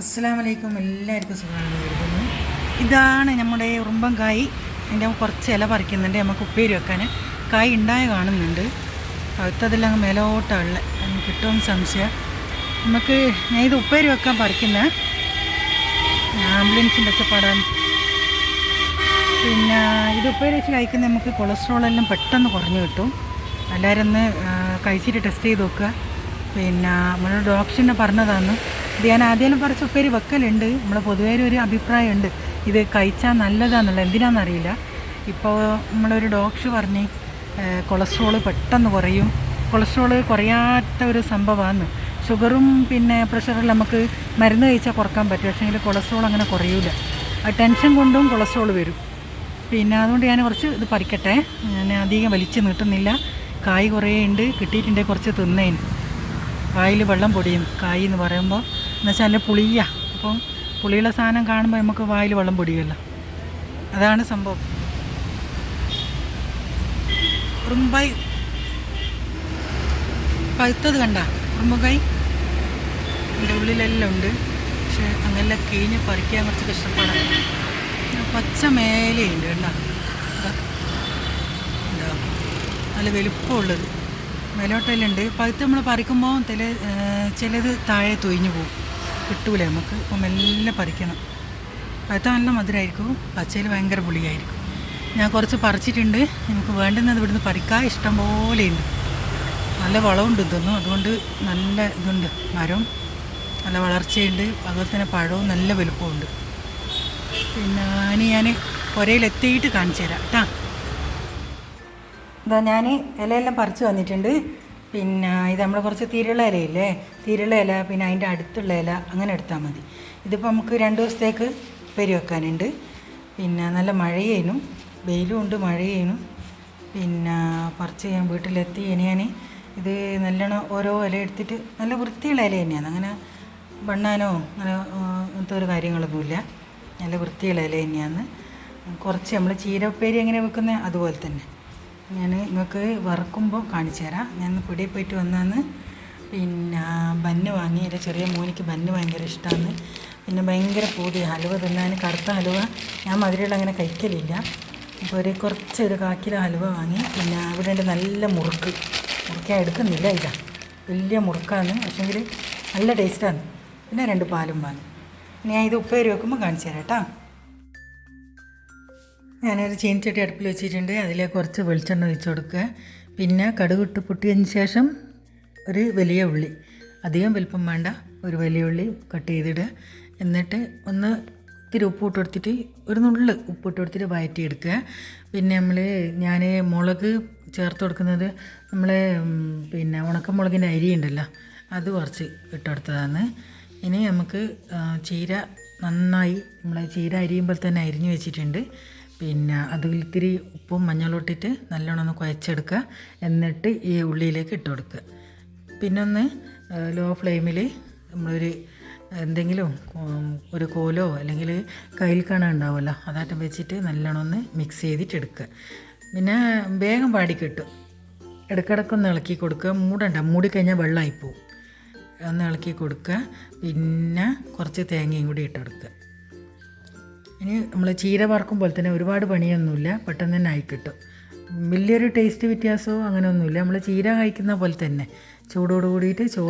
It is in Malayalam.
അസ്സാം വലൈക്കും എല്ലാവർക്കും സുഖമാണെന്ന് കരുതുന്നു. ഇതാണ് നമ്മുടെ ഉറുമ്പം കായ്. അതിന്റെ കുറച്ച് ഇല പറിക്കുന്നുണ്ട്. നമുക്ക് ഉപ്പേരി വെക്കാൻ. കായ് ഉണ്ടായ കാണുന്നുണ്ട്. അടുത്തതെല്ലാം അങ്ങ് മേലോട്ടുള്ള ഉള്ളത്. കിട്ടുമെന്ന് സംശയം. നമുക്ക് ഞാൻ ഇത് ഉപ്പേരി വെക്കാൻ പറിക്കുന്ന. ആംബുലൻസിന്റെ ഒച്ചപ്പാടാണ് പിന്നെ ഇത് ഉപ്പേരി വെച്ച് കഴിക്കുന്ന നമുക്ക് കൊളസ്ട്രോൾ എല്ലാം പെട്ടെന്ന് കുറഞ്ഞു കിട്ടും. എല്ലാവരും ഒന്ന് കഴിച്ചിട്ട് ടെസ്റ്റ് ചെയ്ത് നോക്കുക. പിന്നെ നമ്മുടെ ഡോക്ടറിനെ പറഞ്ഞതാണ്. ഇത് ഞാൻ ആദ്യം കുറച്ച് ഉപ്പേരി വെക്കലുണ്ട്. നമ്മൾ പൊതുവേ ഒരു അഭിപ്രായമുണ്ട്. ഇത് കഴിച്ചാൽ നല്ലതാണെന്നുള്ള എന്തിനാണെന്നറിയില്ല ഇപ്പോൾ നമ്മളൊരു ഡോക്ടർ പറഞ്ഞ് കൊളസ്ട്രോൾ പെട്ടെന്ന് കുറയും. കൊളസ്ട്രോൾ കുറയാത്ത ഒരു സംഭവമാണ് ഷുഗറും പിന്നെ പ്രഷറും നമുക്ക് മരുന്ന് കഴിച്ചാൽ കുറയ്ക്കാൻ പറ്റും. പക്ഷേ കൊളസ്ട്രോൾ അങ്ങനെ കുറയൂല. ടെൻഷൻ കൊണ്ടും കൊളസ്ട്രോൾ വരും. പിന്നെ അതുകൊണ്ട് ഞാൻ കുറച്ച് ഇത് പറിക്കട്ടെ. ഞാൻ അധികം വലിച്ചു നീട്ടുന്നില്ല. കായ് കുറേ ഉണ്ട് കിട്ടിയിട്ടുണ്ട് കുറച്ച് തിന്നേന്. കായിൽ വെള്ളം പൊടിയും കായ് എന്ന് പറയുമ്പോൾ എന്ന് വെച്ചാൽ നല്ല പുളിയ. അപ്പം പുളിയുള്ള സാധനം കാണുമ്പോൾ നമുക്ക് വായിൽ വെള്ളം പൊടിയല്ലോ അതാണ് സംഭവം. ഉറുമ്പായി പഴുത്തത് കണ്ട? ഉറുമ്പുകായ് എന്റെ ഉള്ളിലെല്ലാം ഉണ്ട്. പക്ഷെ അങ്ങനെല്ലാം കീഞ്ഞ് പറിക്കാൻ കുറച്ച് കഷ്ടപ്പാടാണ് പച്ച മേലെയുണ്ട് കണ്ട. നല്ല വലുപ്പമുള്ളത്. മേലോട്ടെല്ലാം ഉണ്ട്. പഴുത്ത് നമ്മൾ പറിക്കുമ്പോൾ ചില ചിലത് താഴെ തൊയിഞ്ഞു പോകും. കിട്ടൂല? നമുക്ക് അപ്പം മെല്ലെ പറിക്കണം. പഴുത്ത നല്ല മധുരമായിരിക്കും പച്ചയിൽ ഭയങ്കര പുളിയായിരിക്കും. ഞാൻ കുറച്ച് പറിച്ചിട്ടുണ്ട്. നമുക്ക് വേണ്ടുന്നത് ഇവിടുന്ന് പറിക്കാൻ ഇഷ്ടം പോലെയുണ്ട് നല്ല വളമുണ്ട് ഇതൊന്നും. അതുകൊണ്ട് നല്ല ഇതുണ്ട്. മരം നല്ല വളർച്ചയുണ്ട്. അതുപോലെ തന്നെ പഴവും നല്ല വലുപ്പമുണ്ട് പിന്നെ ഇനി ഞാൻ പുരയിലെത്തിയിട്ട് കാണിച്ചു തരാം കേട്ടാ. ഇതാ ഞാൻ ഇലയെല്ലാം പറിച്ചു വന്നിട്ടുണ്ട്. പിന്നെ ഇത് നമ്മൾ കുറച്ച് തിരുള ഇലയില്ലേ? തിരുള ഇല പിന്നെ അതിന്റെ അടുത്തുള്ള ഇല അങ്ങനെ എടുത്താൽ മതി. ഇതിപ്പോൾ നമുക്ക് രണ്ട് ദിവസത്തേക്ക് പെരി വെക്കാനുണ്ട്. പിന്നെ നല്ല മഴയേനു. വെയിലും ഉണ്ട് മഴയേനു. പിന്നെ പറിച്ച് ഞാൻ വീട്ടിലെത്തി ഇനി ഞാൻ ഇത് നല്ലോണം ഓരോ ഇല എടുത്തിട്ട് നല്ല വൃത്തിയുള്ള ഇല തന്നെയാണ്. അങ്ങനെ വണ്ണാനോ അങ്ങനെ അങ്ങനത്തെ ഒരു കാര്യങ്ങളൊന്നുമില്ല. നല്ല വൃത്തിയുള്ള ഇല തന്നെയാണ്. കുറച്ച് നമ്മൾ ചീരപ്പേരി എങ്ങനെ വെക്കുന്നത് അതുപോലെ തന്നെ. ഞാൻ നിങ്ങൾക്ക് വറക്കുമ്പോൾ കാണിച്ചു തരാം. ഞാൻ പിടിയിൽ പോയിട്ട് വന്നാന്ന് പിന്നെ ബന്ന് വാങ്ങി എന്റെ ചെറിയ മോനിക്ക് ബന്ന് ഭയങ്കര ഇഷ്ടമാണ് പിന്നെ ഭയങ്കര പൂതി. ഹലുവ തിന്നാൻ കറുത്ത ഹലുവ. ഞാൻ മധുരമുള്ള അങ്ങനെ കഴിക്കലില്ല. അപ്പോൾ ഒരു കുറച്ച് ഒരു കാക്കിലോ ഹലുവ വാങ്ങി. പിന്നെ അവിടെ ഉണ്ട് നല്ല മുറുക്ക്. മുറുക്കാൻ എടുക്കുന്നില്ല ഇതാ വലിയ മുറുക്കാണ്. പക്ഷേങ്കിൽ നല്ല ടേസ്റ്റാണ്. പിന്നെ രണ്ട് പാലും വാങ്ങി. ഞാൻ ഇത് ഉപ്പേരി വെക്കുമ്പോൾ കാണിച്ചു തരാം കേട്ടോ. ഞാനൊരു ചീനച്ചട്ടി അടുപ്പിൽ വെച്ചിട്ടുണ്ട്. അതിലേക്ക് കുറച്ച് വെളിച്ചെണ്ണ ഒഴിച്ച് കൊടുക്കുക. പിന്നെ കടുകിട്ട് പൊട്ടിയതിന് ശേഷം ഒരു വലിയ ഉള്ളി. അധികം വലിപ്പം വേണ്ട. ഒരു വലിയ ഉള്ളി കട്ട് ചെയ്തിടുക. എന്നിട്ട് ഒന്ന് ഇത്തിരി ഉപ്പിട്ട് കൊടുത്തിട്ട് ഒരു നുള്ള് ഉപ്പിട്ട് കൊടുത്തിട്ട് വയറ്റി എടുക്കുക പിന്നെ നമ്മൾ ഞാൻ മുളക് ചേർത്ത് കൊടുക്കുന്നത് നമ്മൾ പിന്നെ പിന്നെ ഉണക്കമുളകിന്റെ അരി ഉണ്ടല്ലോ അത് കുറച്ച് ഇട്ടെടുത്തതാണ് ഇനി നമുക്ക് ചീര നന്നായി നമ്മൾ ചീര അരിയുമ്പോൾ തന്നെ അരിഞ്ഞു വെച്ചിട്ടുണ്ട്. പിന്നെ അതിൽ ഇത്തിരി ഉപ്പും മഞ്ഞളും ഇട്ടിട്ട് നല്ലോണം ഒന്ന് കുഴച്ചെടുക്കുക. എന്നിട്ട് ഈ ഉള്ളിയിലേക്ക് ഇട്ട് കൊടുക്കുക. പിന്നെ ഒന്ന് ലോ ഫ്ലെയിമിൽ നമ്മളൊരു എന്തെങ്കിലും ഒരു കോലോ അല്ലെങ്കിൽ കയ്യിൽ കണ ഉണ്ടാവുമല്ലോ അതായിട്ട് വെച്ചിട്ട് നല്ലോണം ഒന്ന് മിക്സ് ചെയ്തിട്ട് എടുക്കുക. പിന്നെ വേഗം പാടി കിട്ടും. ഇടയ്ക്കിടയ്ക്കൊന്ന് ഇളക്കി കൊടുക്കുക. മൂടണ്ട മൂടിക്കഴിഞ്ഞാൽ വെള്ളമായി പോവും. ഒന്ന് ഇളക്കി കൊടുക്കുക. പിന്നെ കുറച്ച് തേങ്ങയും കൂടി ഇട്ട് കൊടുക്കുക. ഇനി നമ്മൾ ചീര വറക്കും പോലെ തന്നെ ഒരുപാട് പണിയൊന്നുമില്ല പെട്ടെന്ന് തന്നെ ആയി കിട്ടും. വലിയൊരു ടേസ്റ്റ് വ്യത്യാസമോ അങ്ങനെയൊന്നുമില്ല. നമ്മൾ ചീര കഴിക്കുന്ന പോലെ തന്നെ. ചൂടോട് കൂടിയിട്ട് ചോറ്